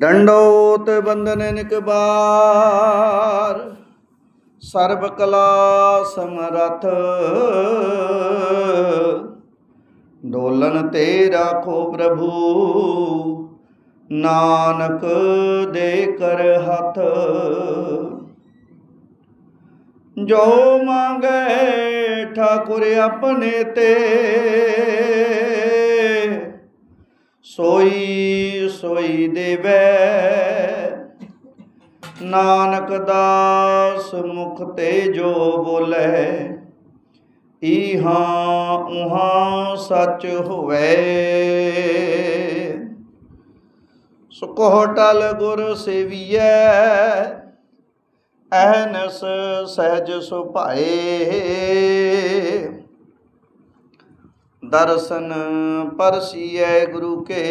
ਡੰਡੋਤ ਬੰਦਨ ਨਿਕਬਾਰ ਸਰਬ ਕਲਾ ਸਮਰਥ। ਡੋਲਨ ਤੇ ਰਾਖੋ ਪ੍ਰਭੂ, ਨਾਨਕ ਦੇ ਕਰ ਹੱਥ। ਜੋ ਮੰਗੇ ਠਾਕੁਰ ਆਪਣੇ ਤੇ ਸੋਈ ਸੋਈ ਦੇਵੈ। ਨਾਨਕ ਦਾਸ ਮੁਖ ਤੇ ਜੋ ਬੋਲੇ ਇਹਾਂ ਉਹਾਂ ਸੱਚ ਹੋਵੇ। ਸੁਕੋ ਟਲ ਗੁਰ ਸੇਵੀਐ, ਐਨਸ ਸਹਿਜ ਸੁਭਾਏ। ਦਰਸ਼ਨ ਪਰਸੀਐ ਗੁਰੂ ਕੇ।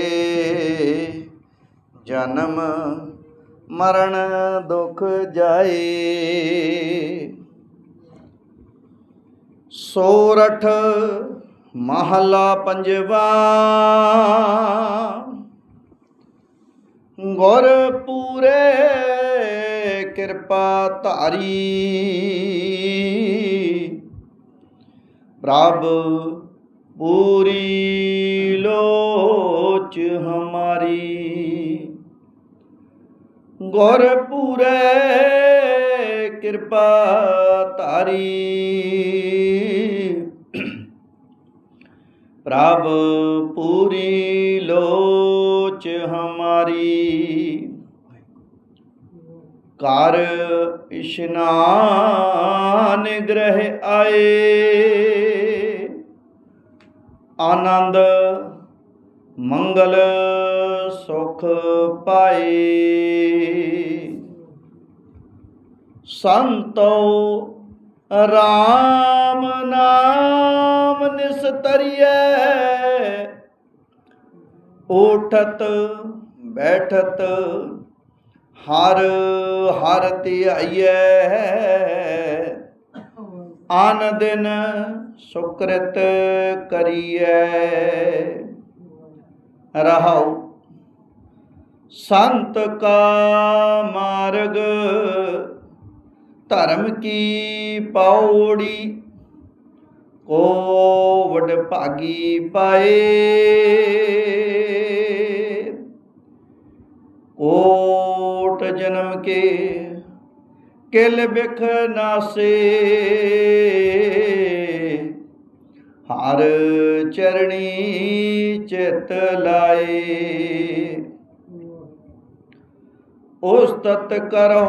ਜਨਮ ਮਰਨ ਦੁਖ ਜਾਏ। ਸੋਰਠ ਮਹਲਾ ਪੰਜਵਾ। ਗੁਰ ਪੂਰੇ ਕਿਰਪਾ ਧਾਰੀ। ਪ੍ਰਭ ਪੂਰੀ ਲੋਚ ਹਮਾਰੀ। ਗੁਰ ਪੂਰੇ ਕਿਰਪਾ ਤਾਰੀ ਪ੍ਰਭ ਪੂਰੀ ਲੋਚ ਹਮਾਰੀ। ਕਰ ਇਸ਼ਨਾਨ ਗ੍ਰਹਿ ਆਏ। ਆਨੰਦ, ਮੰਗਲ ਸੁਖ ਪਾਏ। ਸੰਤੋ ਰਾਮ ਨਾਮ ਨਿਸਤਰੀਐ ਉਠਤ ਬੈਠਤ ਹਰ ਹਰ ਧਿਆਈਐ। ਆਨ ਦਿਨ ਸੁਕ੍ਰਿਤ ਕਰੀਐ। ਰਹਾਉ। ਸੰਤ ਕਾ ਮਾਰਗ, ਧਰਮ ਕੀ ਪੌੜੀ ਕੋ ਵਡ ਭਾਗੀ ਪਾਏ। ਕੋਟ ਜਨਮ ਕੇ ਕਿਲ ਬਿਖ ਨਾਸੇ ਹਰ ਚਰਣੀ ਚਿਤ ਲਾਏ। ਉਸਤਤ ਕਰੋ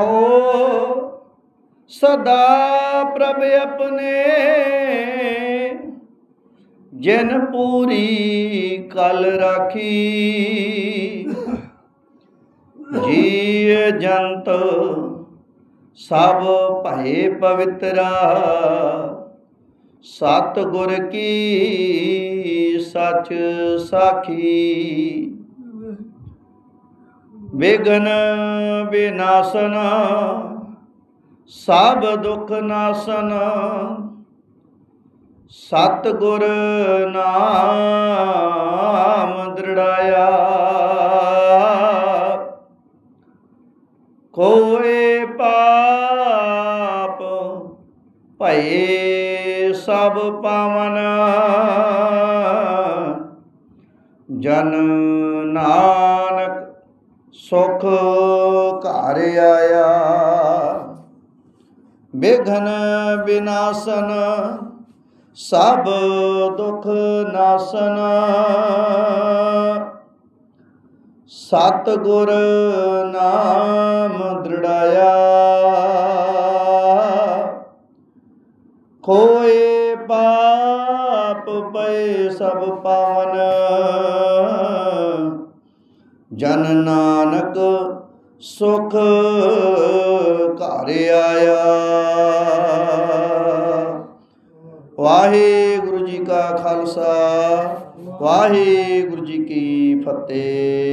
ਸਦਾ ਪ੍ਰਭ ਆਪਣੇ। ਜਿਨ ਪੂਰੀ ਕਲ ਰਾਖੀ ਜੀ ਜੰਤ ਸਭ ਭਏ ਪਵਿੱਤਰਾ। ਸਤ ਗੁਰ ਕੀ ਸਚ ਸਾਖੀ। ਵਿਗਨ ਵਿਨਾਸ਼ਨ ਸਭ ਦੁਖ ਨਾਸ਼ਨ। ਸਤ ਗੁਰ ਨਾਮ ਭਏ ਸਭ ਪਾਵਨ। ਜਨ ਨਾਨਕ ਸੁਖ ਘਰ ਆਇਆ। ਵਿਘਨ ਵਿਨਾਸ਼ਨ ਸਭ ਦੁਖ ਨਾਸ਼ਨ। ਸਤ ਗੁਰ ਨਾਮ ਦ੍ਰਿੜਾਇਆ। ਖੋਏ ਪਾਪ ਪਏ ਸਭ ਪਾਵਨ। ਜਨ ਨਾਨਕ ਸੁਖ ਘਰ ਆਇਆ। ਵਾਹਿਗੁਰੂ ਜੀ ਕਾ ਖਾਲਸਾ, ਵਾਹਿਗੁਰੂ ਜੀ ਕੀ ਫਤਿਹ।